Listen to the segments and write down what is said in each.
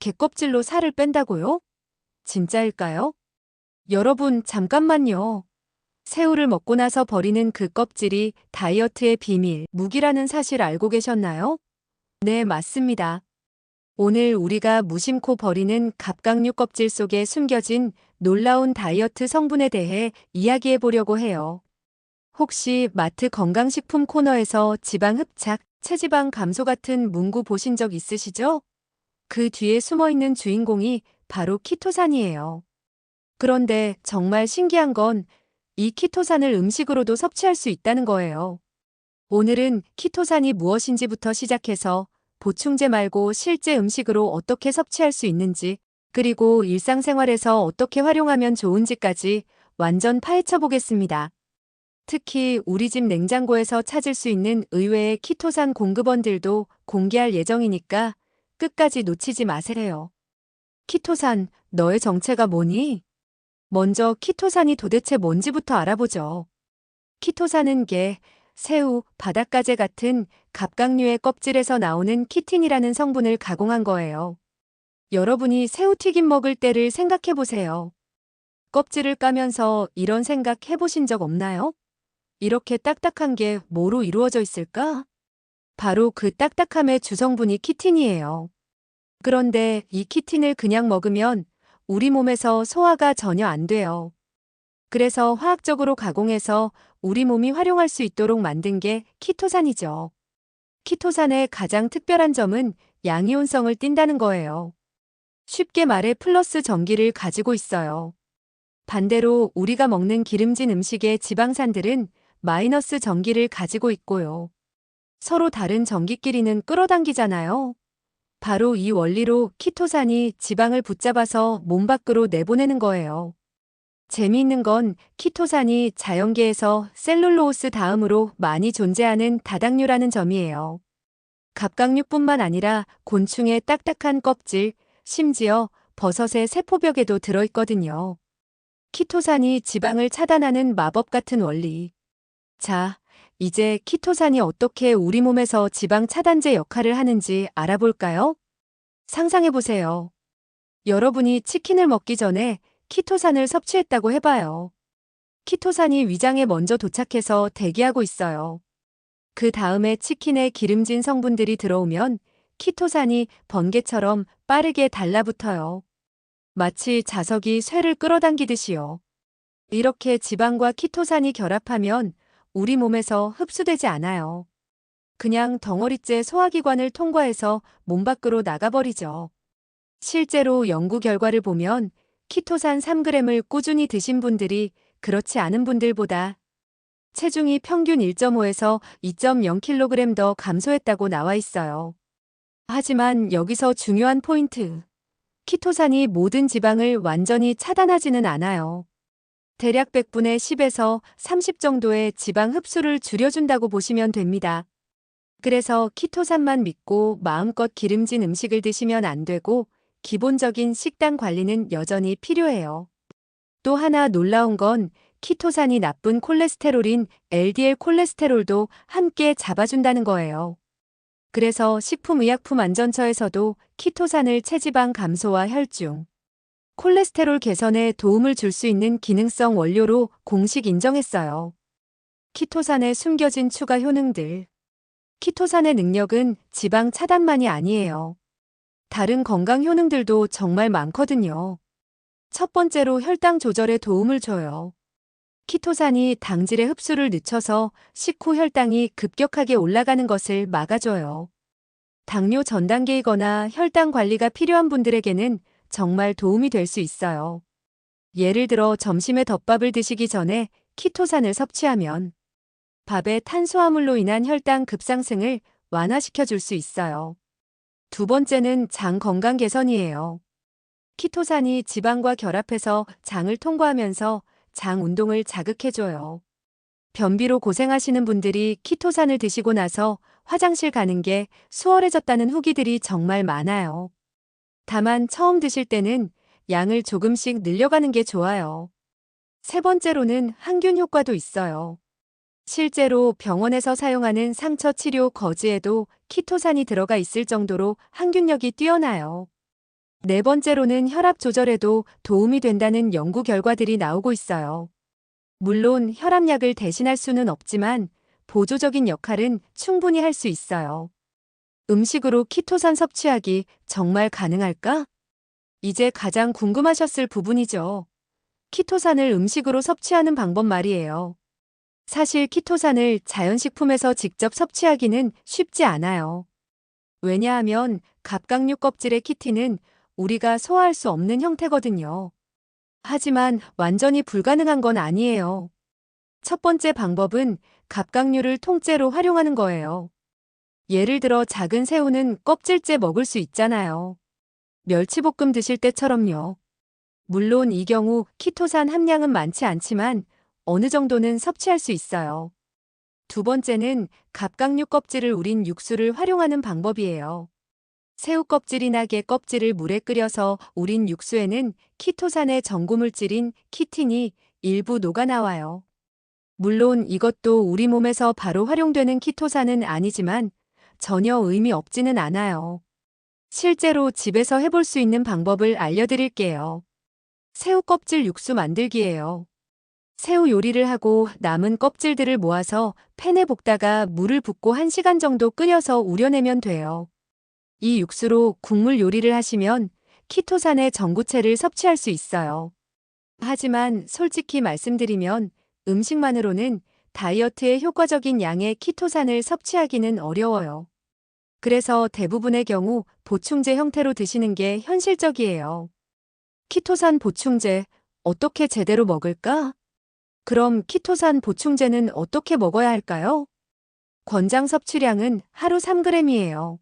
개껍질로 살을 뺀다고요? 진짜일까요? 여러분, 잠깐만요. 새우를 먹고 나서 버리는 그 껍질이 다이어트의 비밀, 무기라는 사실 알고 계셨나요? 네, 맞습니다. 오늘 우리가 무심코 버리는 갑각류 껍질 속에 숨겨진 놀라운 다이어트 성분에 대해 이야기해 보려고 해요. 혹시 마트 건강식품 코너에서 지방 흡착, 체지방 감소 같은 문구 보신 적 있으시죠? 그 뒤에 숨어 있는 주인공이 바로 키토산이에요. 그런데 정말 신기한 건 이 키토산을 음식으로도 섭취할 수 있다는 거예요. 오늘은 키토산이 무엇인지부터 시작해서 보충제 말고 실제 음식으로 어떻게 섭취할 수 있는지, 그리고 일상생활에서 어떻게 활용하면 좋은지까지 완전 파헤쳐 보겠습니다. 특히 우리 집 냉장고에서 찾을 수 있는 의외의 키토산 공급원들도 공개할 예정이니까 끝까지 놓치지 마세요. 키토산, 너의 정체가 뭐니? 먼저 키토산이 도대체 뭔지부터 알아보죠. 키토산은 게, 새우, 바닷가재 같은 갑각류의 껍질에서 나오는 키틴이라는 성분을 가공한 거예요. 여러분이 새우튀김 먹을 때를 생각해 보세요. 껍질을 까면서 이런 생각 해보신 적 없나요? 이렇게 딱딱한 게 뭐로 이루어져 있을까? 바로 그 딱딱함의 주성분이 키틴이에요. 그런데 이 키틴을 그냥 먹으면 우리 몸에서 소화가 전혀 안 돼요. 그래서 화학적으로 가공해서 우리 몸이 활용할 수 있도록 만든 게 키토산이죠. 키토산의 가장 특별한 점은 양이온성을 띈다는 거예요. 쉽게 말해 플러스 전기를 가지고 있어요. 반대로 우리가 먹는 기름진 음식의 지방산들은 마이너스 전기를 가지고 있고요. 서로 다른 전기끼리는 끌어당기잖아요. 바로 이 원리로 키토산이 지방을 붙잡아서 몸 밖으로 내보내는 거예요. 재미있는 건 키토산이 자연계에서 셀룰로오스 다음으로 많이 존재하는 다당류라는 점이에요. 갑각류뿐만 아니라 곤충의 딱딱한 껍질, 심지어 버섯의 세포벽에도 들어있거든요. 키토산이 지방을 차단하는 마법 같은 원리. 자, 이제 키토산이 어떻게 우리 몸에서 지방 차단제 역할을 하는지 알아볼까요? 상상해보세요. 여러분이 치킨을 먹기 전에 키토산을 섭취했다고 해봐요. 키토산이 위장에 먼저 도착해서 대기하고 있어요. 그 다음에 치킨에 기름진 성분들이 들어오면 키토산이 번개처럼 빠르게 달라붙어요. 마치 자석이 쇠를 끌어당기듯이요. 이렇게 지방과 키토산이 결합하면 우리 몸에서 흡수되지 않아요. 그냥 덩어리째 소화기관을 통과해서 몸 밖으로 나가버리죠. 실제로 연구 결과를 보면 키토산 3g을 꾸준히 드신 분들이 그렇지 않은 분들보다 체중이 평균 1.5에서 2.0kg 더 감소했다고 나와 있어요. 하지만 여기서 중요한 포인트. 키토산이 모든 지방을 완전히 차단하지는 않아요. 대략 100분의 10에서 30 정도의 지방 흡수를 줄여준다고 보시면 됩니다. 그래서 키토산만 믿고 마음껏 기름진 음식을 드시면 안 되고 기본적인 식단 관리는 여전히 필요해요. 또 하나 놀라운 건 키토산이 나쁜 콜레스테롤인 LDL 콜레스테롤도 함께 잡아준다는 거예요. 그래서 식품의약품안전처에서도 키토산을 체지방 감소와 혈중, 콜레스테롤 개선에 도움을 줄 수 있는 기능성 원료로 공식 인정했어요. 키토산의 숨겨진 추가 효능들. 키토산의 능력은 지방 차단만이 아니에요. 다른 건강 효능들도 정말 많거든요. 첫 번째로 혈당 조절에 도움을 줘요. 키토산이 당질의 흡수를 늦춰서 식후 혈당이 급격하게 올라가는 것을 막아줘요. 당뇨 전 단계이거나 혈당 관리가 필요한 분들에게는 정말 도움이 될 수 있어요. 예를 들어 점심에 덮밥을 드시기 전에 키토산을 섭취하면 밥의 탄수화물로 인한 혈당 급상승을 완화시켜 줄 수 있어요. 두 번째는 장 건강 개선이에요. 키토산이 지방과 결합해서 장을 통과하면서 장 운동을 자극해줘요. 변비로 고생하시는 분들이 키토산을 드시고 나서 화장실 가는 게 수월해졌다는 후기들이 정말 많아요. 다만 처음 드실 때는 양을 조금씩 늘려가는 게 좋아요. 세 번째로는 항균 효과도 있어요. 실제로 병원에서 사용하는 상처 치료 거즈에도 키토산이 들어가 있을 정도로 항균력이 뛰어나요. 네 번째로는 혈압 조절에도 도움이 된다는 연구 결과들이 나오고 있어요. 물론 혈압약을 대신할 수는 없지만 보조적인 역할은 충분히 할 수 있어요. 음식으로 키토산 섭취하기 정말 가능할까? 이제 가장 궁금하셨을 부분이죠. 키토산을 음식으로 섭취하는 방법 말이에요. 사실 키토산을 자연식품에서 직접 섭취하기는 쉽지 않아요. 왜냐하면 갑각류 껍질의 키틴은 우리가 소화할 수 없는 형태거든요. 하지만 완전히 불가능한 건 아니에요. 첫 번째 방법은 갑각류를 통째로 활용하는 거예요. 예를 들어 작은 새우는 껍질째 먹을 수 있잖아요. 멸치볶음 드실 때처럼요. 물론 이 경우 키토산 함량은 많지 않지만 어느 정도는 섭취할 수 있어요. 두 번째는 갑각류 껍질을 우린 육수를 활용하는 방법이에요. 새우 껍질이나 게 껍질을 물에 끓여서 우린 육수에는 키토산의 전고물질인 키틴이 일부 녹아나와요. 물론 이것도 우리 몸에서 바로 활용되는 키토산은 아니지만 전혀 의미 없지는 않아요. 실제로 집에서 해볼 수 있는 방법을 알려드릴게요. 새우 껍질 육수 만들기예요. 새우 요리를 하고 남은 껍질들을 모아서 팬에 볶다가 물을 붓고 1시간 정도 끓여서 우려내면 돼요. 이 육수로 국물 요리를 하시면 키토산의 전구체를 섭취할 수 있어요. 하지만 솔직히 말씀드리면 음식만으로는 다이어트에 효과적인 양의 키토산을 섭취하기는 어려워요. 그래서 대부분의 경우 보충제 형태로 드시는 게 현실적이에요. 키토산 보충제 어떻게 제대로 먹을까? 그럼 키토산 보충제는 어떻게 먹어야 할까요? 권장 섭취량은 하루 3g이에요.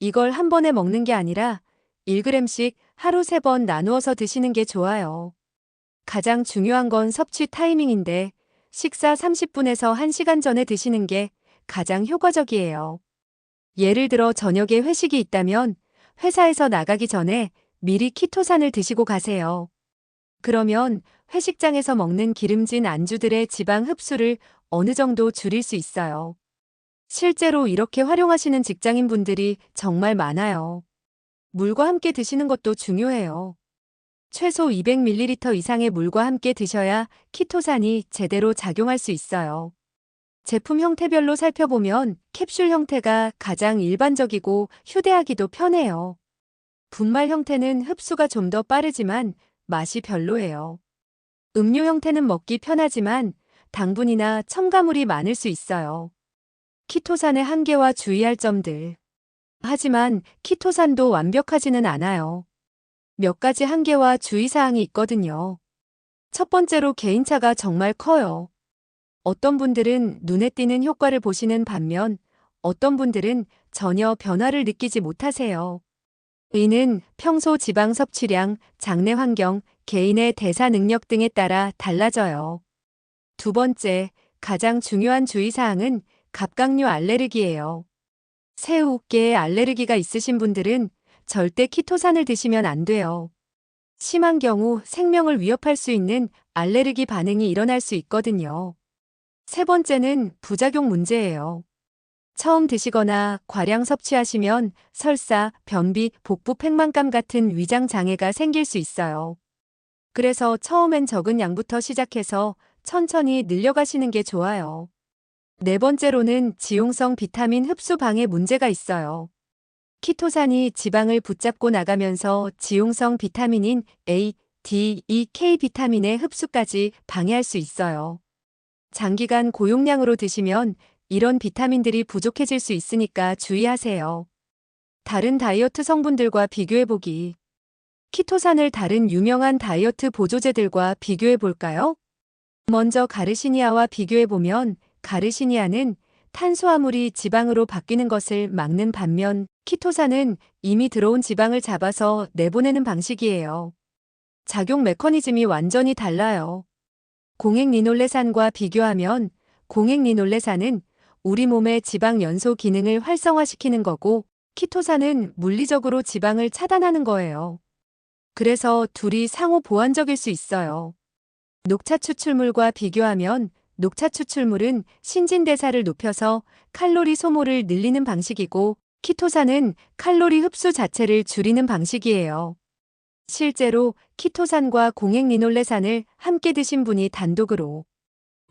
이걸 한 번에 먹는 게 아니라 1g씩 하루 3번 나누어서 드시는 게 좋아요. 가장 중요한 건 섭취 타이밍인데 식사 30분에서 1시간 전에 드시는 게 가장 효과적이에요. 예를 들어 저녁에 회식이 있다면 회사에서 나가기 전에 미리 키토산을 드시고 가세요. 그러면 회식장에서 먹는 기름진 안주들의 지방 흡수를 어느 정도 줄일 수 있어요. 실제로 이렇게 활용하시는 직장인 분들이 정말 많아요. 물과 함께 드시는 것도 중요해요. 최소 200ml 이상의 물과 함께 드셔야 키토산이 제대로 작용할 수 있어요. 제품 형태별로 살펴보면 캡슐 형태가 가장 일반적이고 휴대하기도 편해요. 분말 형태는 흡수가 좀 더 빠르지만 맛이 별로예요. 음료 형태는 먹기 편하지만 당분이나 첨가물이 많을 수 있어요. 키토산의 한계와 주의할 점들. 하지만 키토산도 완벽하지는 않아요. 몇 가지 한계와 주의사항이 있거든요. 첫 번째로 개인차가 정말 커요. 어떤 분들은 눈에 띄는 효과를 보시는 반면 어떤 분들은 전혀 변화를 느끼지 못하세요. 이는 평소 지방 섭취량, 장내 환경, 개인의 대사 능력 등에 따라 달라져요. 두 번째, 가장 중요한 주의사항은 갑각류 알레르기예요. 새우, 깨에 알레르기가 있으신 분들은 절대 키토산을 드시면 안 돼요. 심한 경우 생명을 위협할 수 있는 알레르기 반응이 일어날 수 있거든요. 세 번째는 부작용 문제예요. 처음 드시거나 과량 섭취하시면 설사, 변비, 복부 팽만감 같은 위장 장애가 생길 수 있어요. 그래서 처음엔 적은 양부터 시작해서 천천히 늘려가시는 게 좋아요. 네 번째로는 지용성 비타민 흡수 방해 문제가 있어요. 키토산이 지방을 붙잡고 나가면서 지용성 비타민인 A, D, E, K 비타민의 흡수까지 방해할 수 있어요. 장기간 고용량으로 드시면 이런 비타민들이 부족해질 수 있으니까 주의하세요. 다른 다이어트 성분들과 비교해보기. 키토산을 다른 유명한 다이어트 보조제들과 비교해 볼까요? 먼저 가르시니아와 비교해 보면 가르시니아는 탄수화물이 지방으로 바뀌는 것을 막는 반면 키토산은 이미 들어온 지방을 잡아서 내보내는 방식이에요. 작용 메커니즘이 완전히 달라요. 공액 리놀레산과 비교하면 공액 리놀레산은 우리 몸의 지방 연소 기능을 활성화시키는 거고 키토산은 물리적으로 지방을 차단하는 거예요. 그래서 둘이 상호 보완적일 수 있어요. 녹차 추출물과 비교하면 녹차 추출물은 신진대사를 높여서 칼로리 소모를 늘리는 방식이고 키토산은 칼로리 흡수 자체를 줄이는 방식이에요. 실제로 키토산과 공행리놀레산을 함께 드신 분이 단독으로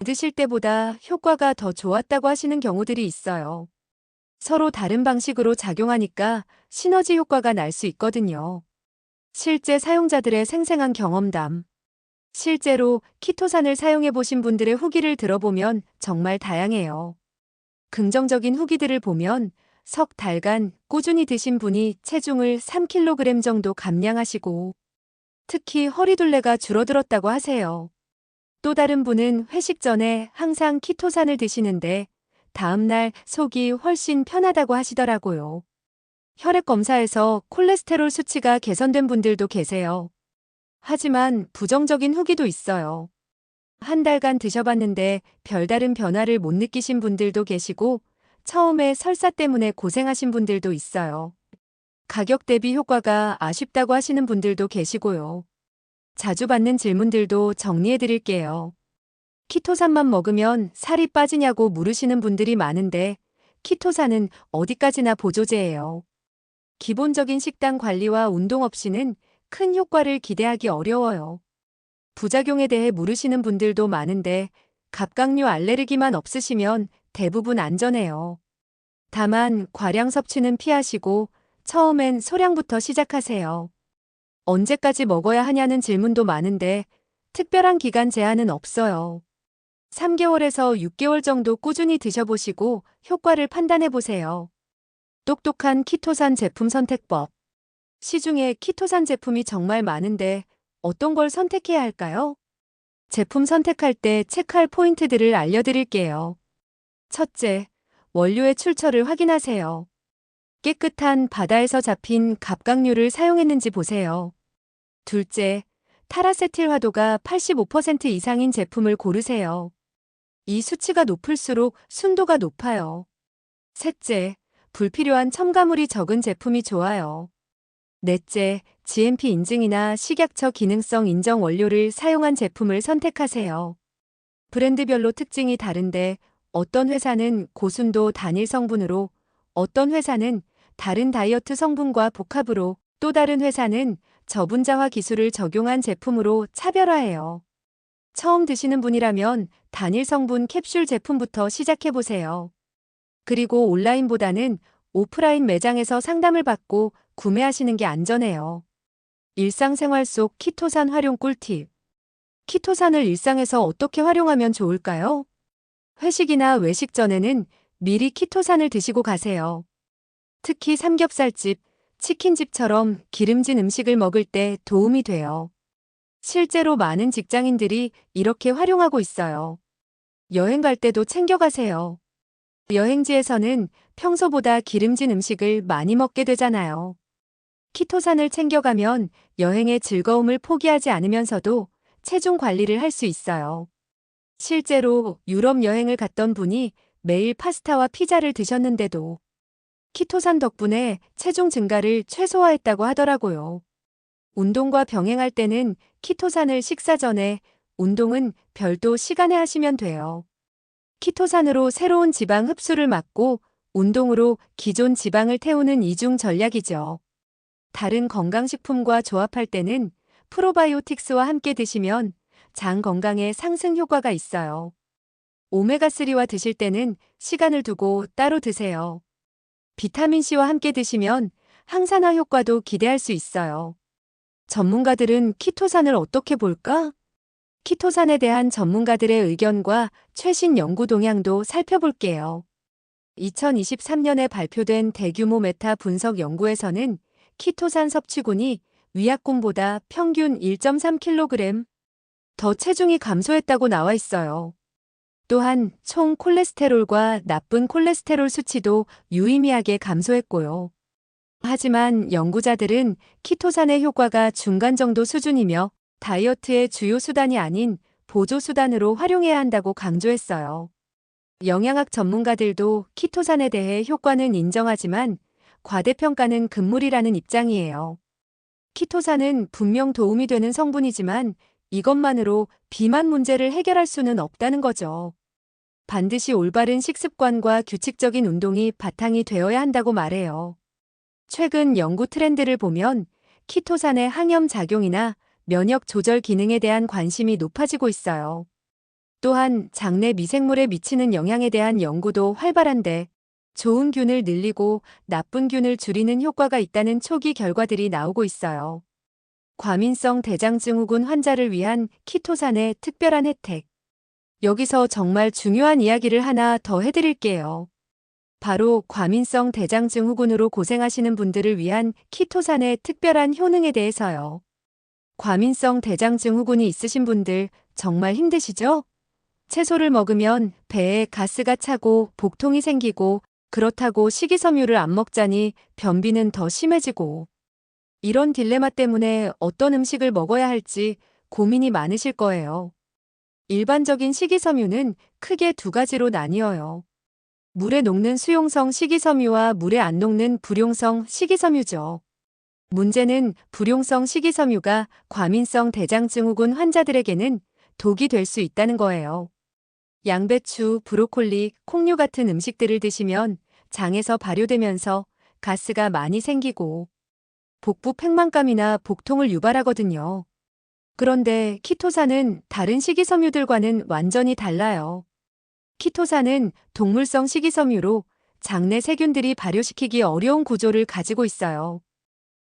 드실 때보다 효과가 더 좋았다고 하시는 경우들이 있어요. 서로 다른 방식으로 작용하니까 시너지 효과가 날 수 있거든요. 실제 사용자들의 생생한 경험담. 실제로 키토산을 사용해 보신 분들의 후기를 들어보면 정말 다양해요. 긍정적인 후기들을 보면 석 달간 꾸준히 드신 분이 체중을 3kg 정도 감량하시고 특히 허리둘레가 줄어들었다고 하세요. 또 다른 분은 회식 전에 항상 키토산을 드시는데 다음날 속이 훨씬 편하다고 하시더라고요. 혈액 검사에서 콜레스테롤 수치가 개선된 분들도 계세요. 하지만 부정적인 후기도 있어요. 한 달간 드셔봤는데 별다른 변화를 못 느끼신 분들도 계시고 처음에 설사 때문에 고생하신 분들도 있어요. 가격 대비 효과가 아쉽다고 하시는 분들도 계시고요. 자주 받는 질문들도 정리해 드릴게요. 키토산만 먹으면 살이 빠지냐고 물으시는 분들이 많은데 키토산은 어디까지나 보조제예요. 기본적인 식단 관리와 운동 없이는 큰 효과를 기대하기 어려워요. 부작용에 대해 물으시는 분들도 많은데 갑각류 알레르기만 없으시면 대부분 안전해요. 다만 과량 섭취는 피하시고 처음엔 소량부터 시작하세요. 언제까지 먹어야 하냐는 질문도 많은데 특별한 기간 제한은 없어요. 3개월에서 6개월 정도 꾸준히 드셔보시고 효과를 판단해 보세요. 똑똑한 키토산 제품 선택법. 시중에 키토산 제품이 정말 많은데 어떤 걸 선택해야 할까요? 제품 선택할 때 체크할 포인트들을 알려드릴게요. 첫째, 원료의 출처를 확인하세요. 깨끗한 바다에서 잡힌 갑각류를 사용했는지 보세요. 둘째, 타라세틸 화도가 85% 이상인 제품을 고르세요. 이 수치가 높을수록 순도가 높아요. 셋째, 불필요한 첨가물이 적은 제품이 좋아요. 넷째, GMP 인증이나 식약처 기능성 인정 원료를 사용한 제품을 선택하세요. 브랜드별로 특징이 다른데 어떤 회사는 고순도 단일 성분으로 어떤 회사는 다른 다이어트 성분과 복합으로 또 다른 회사는 저분자화 기술을 적용한 제품으로 차별화해요. 처음 드시는 분이라면 단일 성분 캡슐 제품부터 시작해 보세요. 그리고 온라인보다는 오프라인 매장에서 상담을 받고 구매하시는 게 안전해요. 일상생활 속 키토산 활용 꿀팁. 키토산을 일상에서 어떻게 활용하면 좋을까요? 회식이나 외식 전에는 미리 키토산을 드시고 가세요. 특히 삼겹살집, 치킨집처럼 기름진 음식을 먹을 때 도움이 돼요. 실제로 많은 직장인들이 이렇게 활용하고 있어요. 여행 갈 때도 챙겨가세요. 여행지에서는 평소보다 기름진 음식을 많이 먹게 되잖아요. 키토산을 챙겨가면 여행의 즐거움을 포기하지 않으면서도 체중 관리를 할 수 있어요. 실제로 유럽 여행을 갔던 분이 매일 파스타와 피자를 드셨는데도 키토산 덕분에 체중 증가를 최소화했다고 하더라고요. 운동과 병행할 때는 키토산을 식사 전에, 운동은 별도 시간에 하시면 돼요. 키토산으로 새로운 지방 흡수를 막고 운동으로 기존 지방을 태우는 이중 전략이죠. 다른 건강식품과 조합할 때는 프로바이오틱스와 함께 드시면 장 건강에 상승 효과가 있어요. 오메가3와 드실 때는 시간을 두고 따로 드세요. 비타민C와 함께 드시면 항산화 효과도 기대할 수 있어요. 전문가들은 키토산을 어떻게 볼까? 키토산에 대한 전문가들의 의견과 최신 연구 동향도 살펴볼게요. 2023년에 발표된 대규모 메타 분석 연구에서는 키토산 섭취군이 위약군보다 평균 1.3kg 더 체중이 감소했다고 나와 있어요. 또한 총 콜레스테롤과 나쁜 콜레스테롤 수치도 유의미하게 감소했고요. 하지만 연구자들은 키토산의 효과가 중간 정도 수준이며 다이어트의 주요 수단이 아닌 보조 수단으로 활용해야 한다고 강조했어요. 영양학 전문가들도 키토산에 대해 효과는 인정하지만 과대평가는 금물이라는 입장이에요. 키토산은 분명 도움이 되는 성분이지만 이것만으로 비만 문제를 해결할 수는 없다는 거죠. 반드시 올바른 식습관과 규칙적인 운동이 바탕이 되어야 한다고 말해요. 최근 연구 트렌드를 보면 키토산의 항염 작용이나 면역 조절 기능에 대한 관심이 높아지고 있어요. 또한 장내 미생물에 미치는 영향에 대한 연구도 활발한데 좋은 균을 늘리고 나쁜 균을 줄이는 효과가 있다는 초기 결과들이 나오고 있어요. 과민성 대장증후군 환자를 위한 키토산의 특별한 혜택. 여기서 정말 중요한 이야기를 하나 더 해드릴게요. 바로 과민성 대장증후군으로 고생하시는 분들을 위한 키토산의 특별한 효능에 대해서요. 과민성 대장증후군이 있으신 분들 정말 힘드시죠? 채소를 먹으면 배에 가스가 차고 복통이 생기고 그렇다고 식이섬유를 안 먹자니 변비는 더 심해지고 이런 딜레마 때문에 어떤 음식을 먹어야 할지 고민이 많으실 거예요. 일반적인 식이섬유는 크게 두 가지로 나뉘어요. 물에 녹는 수용성 식이섬유와 물에 안 녹는 불용성 식이섬유죠. 문제는 불용성 식이섬유가 과민성 대장증후군 환자들에게는 독이 될 수 있다는 거예요. 양배추, 브로콜리, 콩류 같은 음식들을 드시면 장에서 발효되면서 가스가 많이 생기고 복부 팽만감이나 복통을 유발하거든요. 그런데 키토산은 다른 식이섬유들과는 완전히 달라요. 키토산은 동물성 식이섬유로 장내 세균들이 발효시키기 어려운 구조를 가지고 있어요.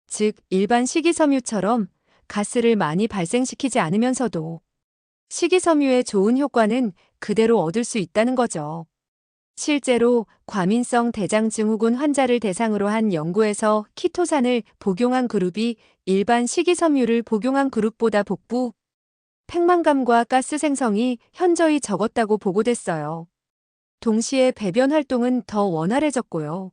즉, 일반 식이섬유처럼 가스를 많이 발생시키지 않으면서도 식이섬유의 좋은 효과는 그대로 얻을 수 있다는 거죠. 실제로 과민성 대장증후군 환자를 대상으로 한 연구에서 키토산을 복용한 그룹이 일반 식이섬유를 복용한 그룹보다 복부, 팽만감과 가스 생성이 현저히 적었다고 보고됐어요. 동시에 배변 활동은 더 원활해졌고요.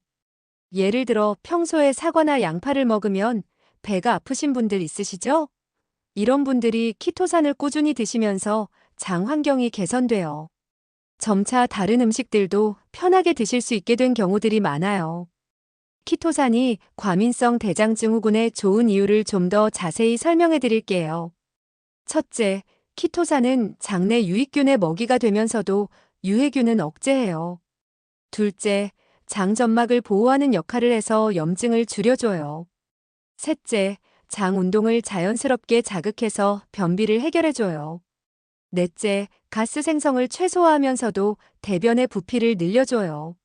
예를 들어 평소에 사과나 양파를 먹으면 배가 아프신 분들 있으시죠? 이런 분들이 키토산을 꾸준히 드시면서 장 환경이 개선돼요. 점차 다른 음식들도 편하게 드실 수 있게 된 경우들이 많아요. 키토산이 과민성 대장증 후군에 좋은 이유를 좀 더 자세히 설명해 드릴게요. 첫째, 키토산은 장내 유익균의 먹이가 되면서도 유해균은 억제해요. 둘째, 장 점막을 보호하는 역할을 해서 염증을 줄여줘요. 셋째, 장 운동을 자연스럽게 자극해서 변비를 해결해줘요. 넷째, 가스 생성을 최소화하면서도 대변의 부피를 늘려줘요.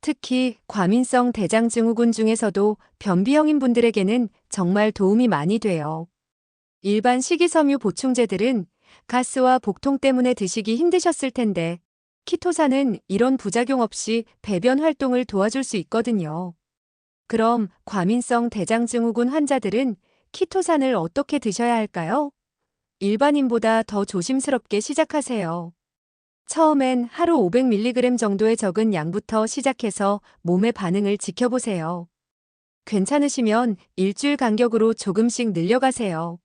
특히 과민성 대장증후군 중에서도 변비형인 분들에게는 정말 도움이 많이 돼요. 일반 식이섬유 보충제들은 가스와 복통 때문에 드시기 힘드셨을 텐데 키토산은 이런 부작용 없이 배변 활동을 도와줄 수 있거든요. 그럼 과민성 대장증후군 환자들은 키토산을 어떻게 드셔야 할까요? 일반인보다 더 조심스럽게 시작하세요. 처음엔 하루 500mg 정도의 적은 양부터 시작해서 몸의 반응을 지켜보세요. 괜찮으시면 일주일 간격으로 조금씩 늘려가세요.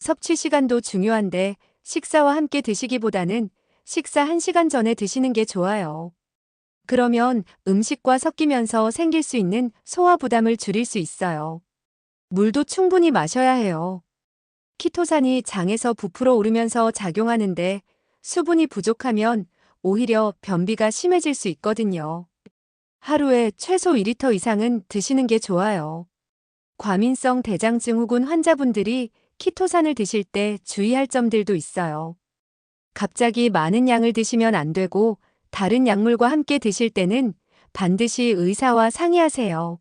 섭취 시간도 중요한데 식사와 함께 드시기보다는 식사 1시간 전에 드시는 게 좋아요. 그러면 음식과 섞이면서 생길 수 있는 소화 부담을 줄일 수 있어요. 물도 충분히 마셔야 해요. 키토산이 장에서 부풀어 오르면서 작용하는데 수분이 부족하면 오히려 변비가 심해질 수 있거든요. 하루에 최소 2리터 이상은 드시는 게 좋아요. 과민성 대장증후군 환자분들이 키토산을 드실 때 주의할 점들도 있어요. 갑자기 많은 양을 드시면 안 되고 다른 약물과 함께 드실 때는 반드시 의사와 상의하세요.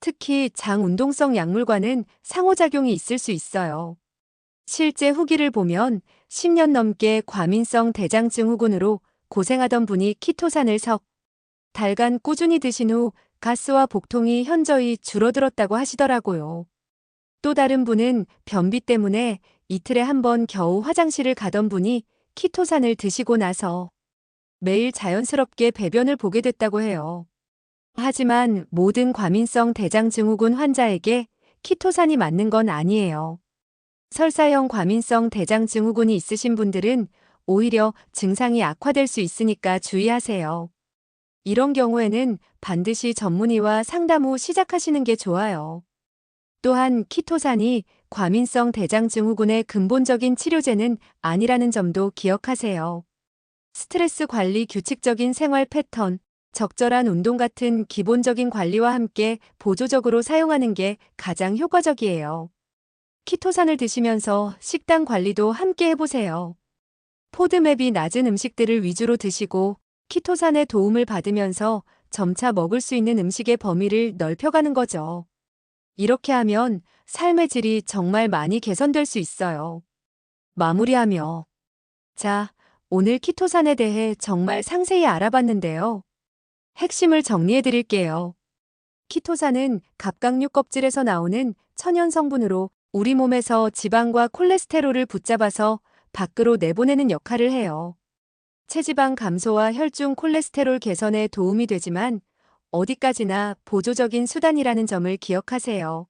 특히 장 운동성 약물과는 상호작용이 있을 수 있어요. 실제 후기를 보면 10년 넘게 과민성 대장증 후군으로 고생하던 분이 키토산을 석 달간 꾸준히 드신 후 가스와 복통이 현저히 줄어들었다고 하시더라고요. 또 다른 분은 변비 때문에 이틀에 한 번 겨우 화장실을 가던 분이 키토산을 드시고 나서 매일 자연스럽게 배변을 보게 됐다고 해요. 하지만 모든 과민성 대장증후군 환자에게 키토산이 맞는 건 아니에요. 설사형 과민성 대장증후군이 있으신 분들은 오히려 증상이 악화될 수 있으니까 주의하세요. 이런 경우에는 반드시 전문의와 상담 후 시작하시는 게 좋아요. 또한 키토산이 과민성 대장증후군의 근본적인 치료제는 아니라는 점도 기억하세요. 스트레스 관리, 규칙적인 생활 패턴, 적절한 운동 같은 기본적인 관리와 함께 보조적으로 사용하는 게 가장 효과적이에요. 키토산을 드시면서 식단 관리도 함께 해보세요. 포드맵이 낮은 음식들을 위주로 드시고 키토산의 도움을 받으면서 점차 먹을 수 있는 음식의 범위를 넓혀가는 거죠. 이렇게 하면 삶의 질이 정말 많이 개선될 수 있어요. 마무리하며. 자, 오늘 키토산에 대해 정말 상세히 알아봤는데요. 핵심을 정리해 드릴게요. 키토산은 갑각류 껍질에서 나오는 천연 성분으로 우리 몸에서 지방과 콜레스테롤을 붙잡아서 밖으로 내보내는 역할을 해요. 체지방 감소와 혈중 콜레스테롤 개선에 도움이 되지만 어디까지나 보조적인 수단이라는 점을 기억하세요.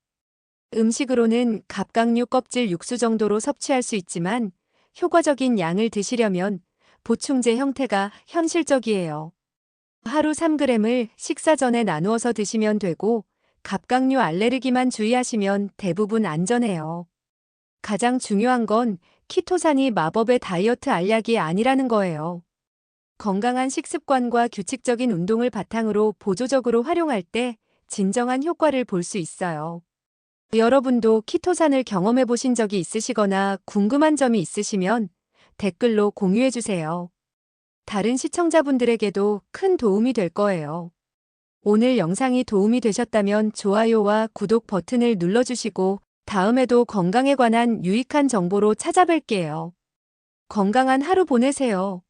음식으로는 갑각류 껍질 육수 정도로 섭취할 수 있지만 효과적인 양을 드시려면 보충제 형태가 현실적이에요. 하루 3g을 식사 전에 나누어서 드시면 되고 갑각류 알레르기만 주의하시면 대부분 안전해요. 가장 중요한 건 키토산이 마법의 다이어트 알약이 아니라는 거예요. 건강한 식습관과 규칙적인 운동을 바탕으로 보조적으로 활용할 때 진정한 효과를 볼 수 있어요. 여러분도 키토산을 경험해 보신 적이 있으시거나 궁금한 점이 있으시면 댓글로 공유해 주세요. 다른 시청자분들에게도 큰 도움이 될 거예요. 오늘 영상이 도움이 되셨다면 좋아요와 구독 버튼을 눌러주시고 다음에도 건강에 관한 유익한 정보로 찾아뵐게요. 건강한 하루 보내세요.